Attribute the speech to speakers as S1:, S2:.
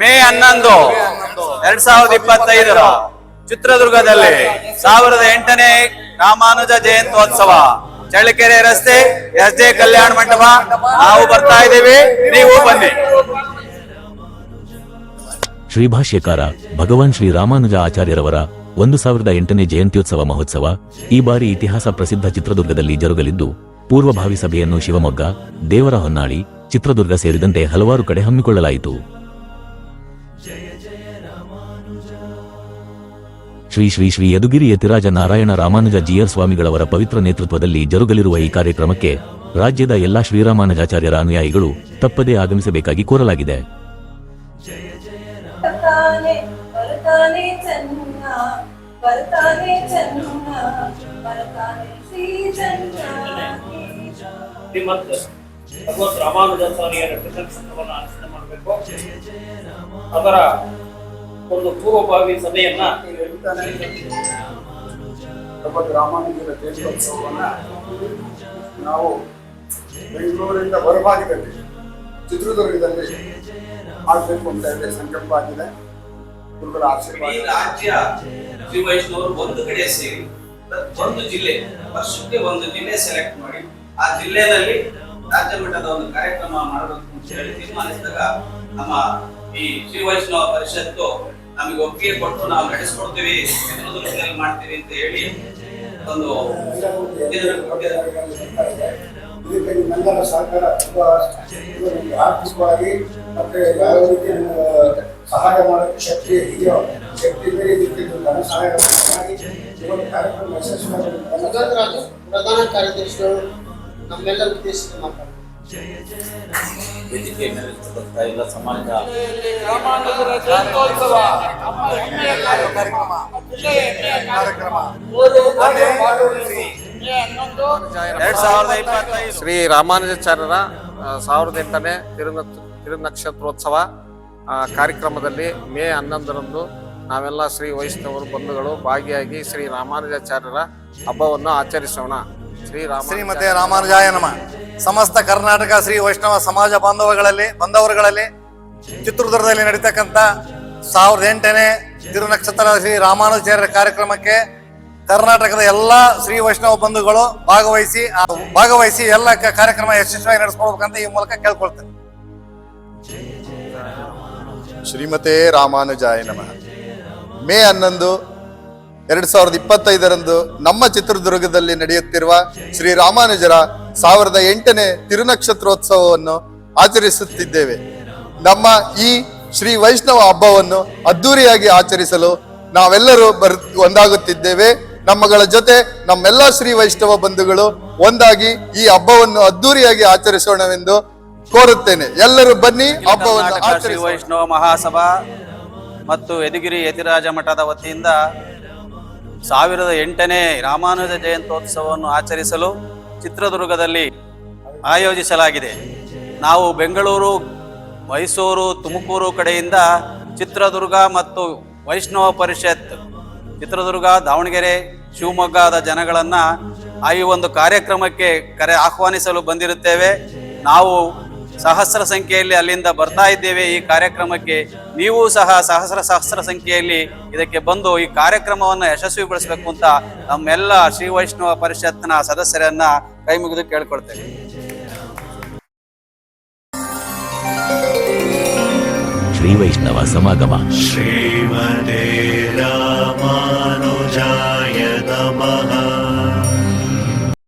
S1: ಮೇ ಹನ್ನೊಂದು ಎರಡ್ ಸಾವಿರದ ಇಪ್ಪತ್ತೈದರ ಚಿತ್ರದುರ್ಗದಲ್ಲಿ ಸಾವಿರದ ಎಂಟನೇ ರಾಮಾನುಜ ಜಯಂತ್ಯೋತ್ಸವ. ಚಳ್ಳಕೆರೆ ರಸ್ತೆ ಎಸ್ ಜೆ ಕಲ್ಯಾಣ ಮಂಟಪ ನಾವು ಬರ್ತಾ ಇದ್ದೀವಿ. ನೀವು ಬನ್ನಿ.
S2: ಶ್ರೀಭಾಷ್ಯಕಾರ ಭಗವಾನ್ ಶ್ರೀ ರಾಮಾನುಜ ಆಚಾರ್ಯರವರ ಒಂದು ಸಾವಿರದ ಎಂಟನೇ ಜಯಂತ್ಯೋತ್ಸವ ಮಹೋತ್ಸವ ಈ ಬಾರಿ ಇತಿಹಾಸ ಪ್ರಸಿದ್ಧ ಚಿತ್ರದುರ್ಗದಲ್ಲಿ ಜರುಗಲಿದ್ದು ಪೂರ್ವಭಾವಿ ಸಭೆಯನ್ನು ಶಿವಮೊಗ್ಗ ದೇವರ ಹೊನ್ನಾಳಿ ಚಿತ್ರದುರ್ಗ ಸೇರಿದಂತೆ ಹಲವಾರು ಕಡೆ ಹಮ್ಮಿಕೊಳ್ಳಲಾಯಿತು. ಶ್ರೀ ಶ್ರೀ ಶ್ರೀ ಯದುಗಿರಿ ಯತಿರಾಜ ನಾರಾಯಣ ರಾಮಾನುಜ ಜಿಯರ್ ಸ್ವಾಮಿಗಳವರ ಪವಿತ್ರ ನೇತೃತ್ವದಲ್ಲಿ ಜರುಗಲಿರುವ ಈ ಕಾರ್ಯಕ್ರಮಕ್ಕೆ ರಾಜ್ಯದ ಎಲ್ಲಾ ಶ್ರೀರಾಮಾನುಜಾಚಾರ್ಯರ ಅನುಯಾಯಿಗಳು ತಪ್ಪದೇ ಆಗಮಿಸಬೇಕಾಗಿ ಕೋರಲಾಗಿದೆ.
S3: ಬರ್ತಾನೆ
S4: ಭಗವತ್ ರಾಮಾನುಜಾಚಾರ್ಯರ ಕೃತಜ್ಞತವನ್ನು ಅರ್ಚನೆ ಮಾಡಬೇಕು. ಅದರ ಒಂದು ಪೂರ್ವಭಾವಿ ಸಭೆಯನ್ನ
S5: ಭಗವತ್ ರಾಮಾನುಜರ ಜಯಂತ್ಯೋತ್ಸವವನ್ನು ನಾವು ಬೆಂಗಳೂರಿನಿಂದ ಹೊರಭಾಗದಲ್ಲಿ ಚಿತ್ರದುರ್ಗದಲ್ಲಿ ಮಾಡಬೇಕು ಅಂತ ಹೇಳಿ ಸಂಕಲ್ಪ ಆಗಿದೆ. ಗುರುಗಳ ಆಶೀರ್ವಾದ.
S6: ರಾಜ್ಯ ಶ್ರೀ ವೈಷ್ಣವರು ಒಂದು ಕಡೆ ಸೇರಿ ಒಂದು ಜಿಲ್ಲೆ ವರ್ಷಕ್ಕೆ ಒಂದು ಜಿಲ್ಲೆ ಸೆಲೆಕ್ಟ್ ಮಾಡಿ ಆ ಜಿಲ್ಲೆಯಲ್ಲಿ ರಾಜ್ಯ ಮಟ್ಟದ ಒಂದು ಕಾರ್ಯಕ್ರಮ ಮಾಡಬೇಕು ಅಂತ ಹೇಳಿ ತೀರ್ಮಾನಿಸಿದಾಗ ನಮ್ಮ ಈ ಶ್ರೀ ವೈಷ್ಣವ ಪರಿಷತ್ತು ನಮಗೆ ಒಪ್ಪಿಗೆ ಕೊಟ್ಟು ನಾವು ನಡೆಸ್ಕೊಡ್ತೀವಿ ಚಿತ್ರದುರ್ಗದಲ್ಲಿ ಮಾಡ್ತೀವಿ ಅಂತ ಹೇಳಿ ಒಂದು ಸರ್ಕಾರ
S5: ಇದಕ್ಕೆ ಸಹಕಾರ ತುಂಬಾ ಆರ್ಥಿಕವಾಗಿ ಮತ್ತೆ ಯಾವ ರೀತಿ ಸಹಾಯ ಮಾಡೋಕೆ ಶಕ್ತಿ ಇದೆಯೋ ಶಕ್ತಿ ಬೇರೆ ಇದಕ್ಕೆ ಸಹಾಯ ಮಾಡಿ ಕಾರ್ಯಕ್ರಮ
S7: ಯಶಸ್ವಿ ಪ್ರಧಾನ ಕಾರ್ಯದರ್ಶಿಗಳು ನಮ್ಮೆಲ್ಲರ ಉದ್ದೇಶಿಸಿ ಮಾತಾಡ್ತಾರೆ
S1: ವೇದಿಕೆ ಮೇಲೆ ಎಲ್ಲ ಸಮಾಜ. ಎರಡ್ ಸಾವಿರದ ಇಪ್ಪತ್ತೈದು
S8: ಶ್ರೀ ರಾಮಾನುಜಾಚಾರ್ಯರ ಸಾವಿರದ ಎಂಟನೇ ತಿರುನ ತಿರುನಕ್ಷತ್ರೋತ್ಸವ ಕಾರ್ಯಕ್ರಮದಲ್ಲಿ ಮೇ ಹನ್ನೊಂದರಂದು ನಾವೆಲ್ಲ ಶ್ರೀ ವೈಷ್ಣವರು ಬಂಧುಗಳು ಭಾಗಿಯಾಗಿ ಶ್ರೀ ರಾಮಾನುಜಾಚಾರ್ಯರ ಹಬ್ಬವನ್ನು ಆಚರಿಸೋಣ.
S9: ಶ್ರೀಮತಿ ರಾಮಾನುಜಾಯ ನಮ. ಸಮಸ್ತ ಕರ್ನಾಟಕ ಶ್ರೀ ವೈಷ್ಣವ ಸಮಾಜ ಬಾಂಧವಗಳಲ್ಲಿ ಬಂಧವರುಗಳಲ್ಲಿ ಚಿತ್ರದುರ್ಗದಲ್ಲಿ ನಡೀತಕ್ಕಂಥ ಸಾವಿರದ ಎಂಟನೇ ತಿರುನಕ್ಷತ್ರ ಶ್ರೀ ರಾಮಾನುಜಾರ್ಯರ ಕಾರ್ಯಕ್ರಮಕ್ಕೆ ಕರ್ನಾಟಕದ ಎಲ್ಲ ಶ್ರೀ ವೈಷ್ಣವ ಬಂಧುಗಳು ಭಾಗವಹಿಸಿ ಆ ಭಾಗವಹಿಸಿ ಎಲ್ಲ ಕಾರ್ಯಕ್ರಮ ಯಶಸ್ವಿಯಾಗಿ ನಡೆಸ್ಕೊಳ್ಬೇಕಂತ ಈ ಮೂಲಕ ಕೇಳ್ಕೊಳ್ತೇನೆ.
S10: ಶ್ರೀಮತೆ ರಾಮಾನುಜಾಯ ನಮಃ. ಮೇ ಹನ್ನೊಂದು ಎರಡ್ ಸಾವಿರದ ಇಪ್ಪತ್ತೈದರಂದು ನಮ್ಮ ಚಿತ್ರದುರ್ಗದಲ್ಲಿ ನಡೆಯುತ್ತಿರುವ ಶ್ರೀ ರಾಮಾನುಜರ ಸಾವಿರದ ಎಂಟನೇ ತಿರುನಕ್ಷತ್ರೋತ್ಸವವನ್ನು ಆಚರಿಸುತ್ತಿದ್ದೇವೆ. ನಮ್ಮ ಈ ಶ್ರೀ ವೈಷ್ಣವ ಹಬ್ಬವನ್ನು ಅದ್ದೂರಿಯಾಗಿ ಆಚರಿಸಲು ನಾವೆಲ್ಲರೂ ಬರ್ ಒಂದಾಗುತ್ತಿದ್ದೇವೆ. ನಮ್ಮಗಳ ಜೊತೆ ನಮ್ಮೆಲ್ಲ ಶ್ರೀ ವೈಷ್ಣವ ಬಂಧುಗಳು ಒಂದಾಗಿ ಈ ಹಬ್ಬವನ್ನು ಅದ್ದೂರಿಯಾಗಿ ಆಚರಿಸೋಣವೆಂದು ಕೋರುತ್ತೇನೆ. ಎಲ್ಲರೂ ಬನ್ನಿ ಹಬ್ಬವನ್ನು
S1: ಶ್ರೀ ವೈಷ್ಣವ ಮಹಾಸಭಾ ಮತ್ತು ಯದಗಿರಿ ಯತಿರಾಜ ಮಠದ ವತಿಯಿಂದ ಸಾವಿರದ ಎಂಟನೇ ರಾಮಾನುಜ ಜಯಂತ್ಯೋತ್ಸವವನ್ನು ಆಚರಿಸಲು ಚಿತ್ರದುರ್ಗದಲ್ಲಿ ಆಯೋಜಿಸಲಾಗಿದೆ. ನಾವು ಬೆಂಗಳೂರು, ಮೈಸೂರು, ತುಮಕೂರು ಕಡೆಯಿಂದ ಚಿತ್ರದುರ್ಗ ಮತ್ತು ವೈಷ್ಣವ ಪರಿಷತ್, ಚಿತ್ರದುರ್ಗ, ದಾವಣಗೆರೆ, ಶಿವಮೊಗ್ಗದ ಜನಗಳನ್ನು ಆ ಈ ಒಂದು ಕಾರ್ಯಕ್ರಮಕ್ಕೆ ಕರೆ ಆಹ್ವಾನಿಸಲು ಬಂದಿರುತ್ತೇವೆ. ನಾವು ಸಹಸ್ರ ಸಂಖ್ಯೆಯಲ್ಲಿ ಅಲ್ಲಿಂದ ಬರ್ತಾ ಇದ್ದೇವೆ. ಈ ಕಾರ್ಯಕ್ರಮಕ್ಕೆ ನೀವು ಸಹ ಸಹಸ್ರ ಸಹಸ್ರ ಸಂಖ್ಯೆಯಲ್ಲಿ ಇದಕ್ಕೆ ಬಂದು ಈ ಕಾರ್ಯಕ್ರಮವನ್ನು ಯಶಸ್ವಿಗೊಳಿಸಬೇಕು ಅಂತ ನಮ್ಮೆಲ್ಲ ಶ್ರೀ ವೈಷ್ಣವ ಪರಿಷತ್ನ ಸದಸ್ಯರನ್ನ ಕೈ ಮುಗಿದು ಕೇಳ್ಕೊಳ್ತೇವೆ.
S2: ಶ್ರೀ ವೈಷ್ಣವ ಸಮಾಗಮ.
S11: ಶ್ರೀಮದೇ ರಾಮಾನುಜಾಯ ನಮಃ.